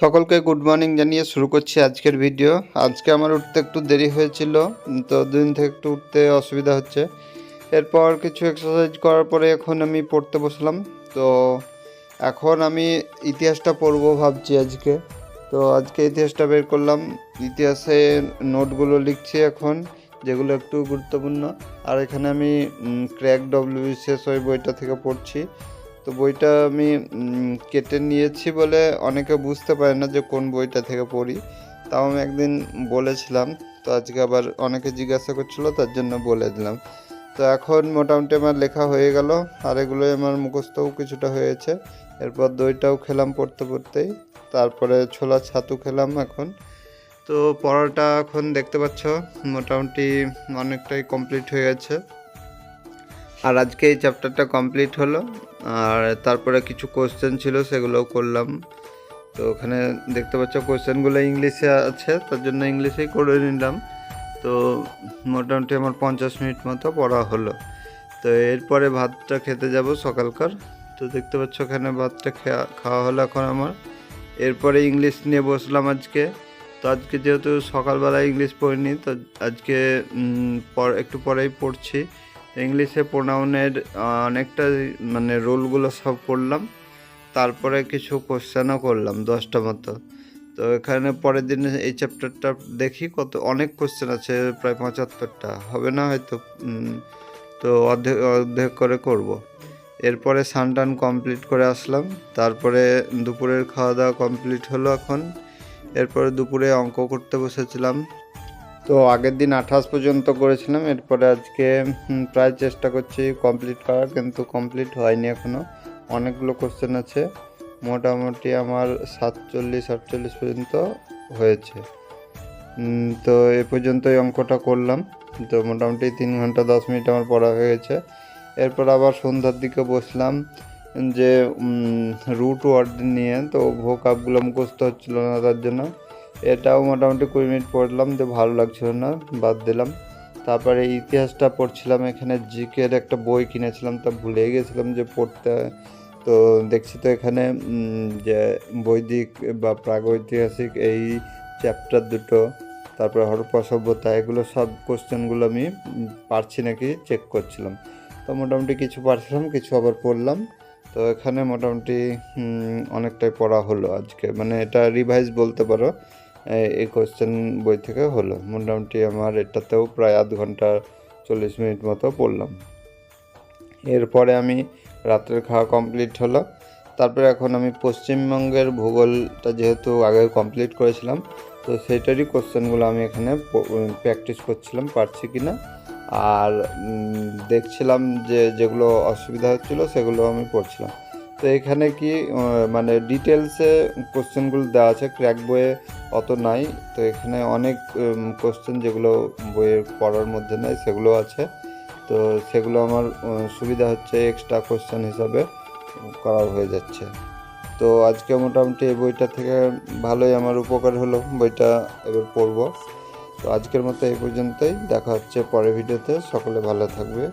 সকলকে good morning জানিয়ে শুরু করছি আজকের ভিডিও আজকে আমার উঠতে একটু দেরি হয়েছিল, তো দুদিন থেকে একটু উঠতে অসুবিধা হচ্ছে। এরপর কিছু এক্সারসাইজ করার পরে এখন আমি পড়তে বসলাম, তো এখন আমি ইতিহাসটা পড়ব ভাবছি আজকে। তো আজকে ইতিহাসটা বের করলাম, ইতিহাসে নোটগুলো লিখছি এখন, যেগুলো একটু গুরুত্বপূর্ণ। আর এখানে আমি ক্র্যাক ডব্লিউ শেষ ওই বইটা থেকে পড়ছি। তো বইটা আমি কেটে নিয়েছি বলে অনেকে বুঝতে পারে না যে কোন বইটা থেকে পড়ি। তাও আমি একদিন বলেছিলাম, তো আজকে আবার অনেকে জিজ্ঞাসা করছিল, তার জন্য বলে দিলাম। তো এখন মোটামুটি আমার লেখা হয়ে গেল, আর এগুলোই আমার মুখস্থও কিছুটা হয়েছে। এরপর দইটাও খেলাম পড়তে পড়তেই, তারপরে ছোলা ছাতু খেলাম এখন। তো পড়াটা এখন দেখতে পাচ্ছ, মোটামুটি অনেকটাই কমপ্লিট হয়ে গেছে। আর আজকে এই চ্যাপ্টারটা কমপ্লিট হলো, আর তারপরে কিছু কোশ্চেন ছিল, সেগুলোও করলাম। তো ওখানে দেখতে পাচ্ছ কোশ্চেনগুলো ইংলিশে আছে, তার জন্য ইংলিশেই করে নিলাম। তো মোটামুটি আমার পঞ্চাশ মিনিট মতো পড়া হলো। তো এরপরে ভাতটা খেতে যাব সকালকার। তো দেখতে পাচ্ছ ওখানে ভাতটা খাওয়া হলো এখন আমার। এরপরে ইংলিশ নিয়ে বসলাম আজকে। তো আজকে যেহেতু সকালবেলা ইংলিশ পড়িনি, তো আজকে পর- একটু পরেই পড়ছি। ইংলিশে প্রোনাউনের অনেকটা মানে রোলগুলো সব করলাম। তারপরে কিছু কোশ্চেনও করলাম, দশটা মতো। তো এখানে পরের দিনে এই চ্যাপ্টারটা দেখি কত, অনেক কোশ্চেন আছে, প্রায় পঁচাত্তরটা। হবে না হয়তো তো অর্ধেক অর্ধেক করে করব। এরপরে সানটান কমপ্লিট করে আসলাম। তারপরে দুপুরের খাওয়া দাওয়া কমপ্লিট হলো এখন। এরপরে দুপুরে অঙ্ক করতে বসেছিলাম। তো আগের দিন আঠাশ পর্যন্ত করেছিলাম, এরপরে আজকে প্রায় চেষ্টা করছি কমপ্লিট করার, কিন্তু কমপ্লিট হয়নি এখনও অনেকগুলো কোশ্চেন আছে, মোটামুটি আমার সাতচল্লিশ, আটচল্লিশ পর্যন্ত হয়েছে। তো এ পর্যন্ত এই অঙ্কটা করলাম, তো মোটামুটি তিন ঘণ্টা দশ মিনিট আমার পড়া হয়ে গেছে। এরপর আবার সন্ধ্যার দিকে বসলাম, যে রুট ওয়ার্ড নিয়ে, তো ভোকাবগুলো মুখস্থ হচ্ছিল না তার জন্য। এটাও মোটামুটি কুড়ি মিনিট পড়লাম, যে ভালো লাগছিল না, বাদ দিলাম। তারপরে ইতিহাসটা পড়ছিলাম, এখানে জিকের একটা বই কিনেছিলাম, তা ভুলে গেছিলাম যে পড়তে তো দেখছি তো এখানে যে বৈদিক বা প্রাগৈতিহাসিক এই চ্যাপ্টার দুটো, তারপরে হরপ্পা সভ্যতা এগুলো সব কোশ্চেনগুলো আমি পারছি নাকি চেক করছিলাম। তো মোটামুটি কিছু পারছিলাম, কিছু আবার পড়লাম। তো এখানে মোটামুটি অনেকটাই পড়া হলো আজকে। মানে এটা রিভাইজ বলতে পারো। এই- কোশ্চেন বই থেকে হলো। মোটামুটি আমার এটাতেও প্রায় আধ ঘণ্টা চল্লিশ মিনিট মতো পড়লাম। এরপরে আমি রাত্রের খাওয়া কমপ্লিট হলো। তারপরে এখন আমি পশ্চিমবঙ্গের ভূগোলটা যেহেতু আগে কমপ্লিট করেছিলাম, তো সেইটারই কোশ্চেনগুলো আমি এখানে প্র্যাকটিস করছিলাম, পারছি কি না? আর দেখছিলাম যে যেগুলো অসুবিধা হচ্ছিল সেগুলো আমি পড়ছিলাম। তো এখানে কি মানে ডিটেলসে কোশ্চেনগুলো দেওয়া আছে ক্র্যাক বইয়ে অত নাই। তো এখানে অনেক কোশ্চেন যেগুলো বইয়ের পড়ার মধ্যে নাই, সেগুলো আছে। তো সেগুলো আমার সুবিধা হচ্ছে এক্সট্রা কোশ্চেন হিসাবে করা হয়ে যাচ্ছে। তো আজকে মোটামুটি এই বইটা থেকে ভালোই আমার উপকার হলো, বইটা এবার পড়ব। তো আজকের মতো এই পর্যন্তই, দেখা হচ্ছে পরের ভিডিওতে, সকলে ভালো থাকবে।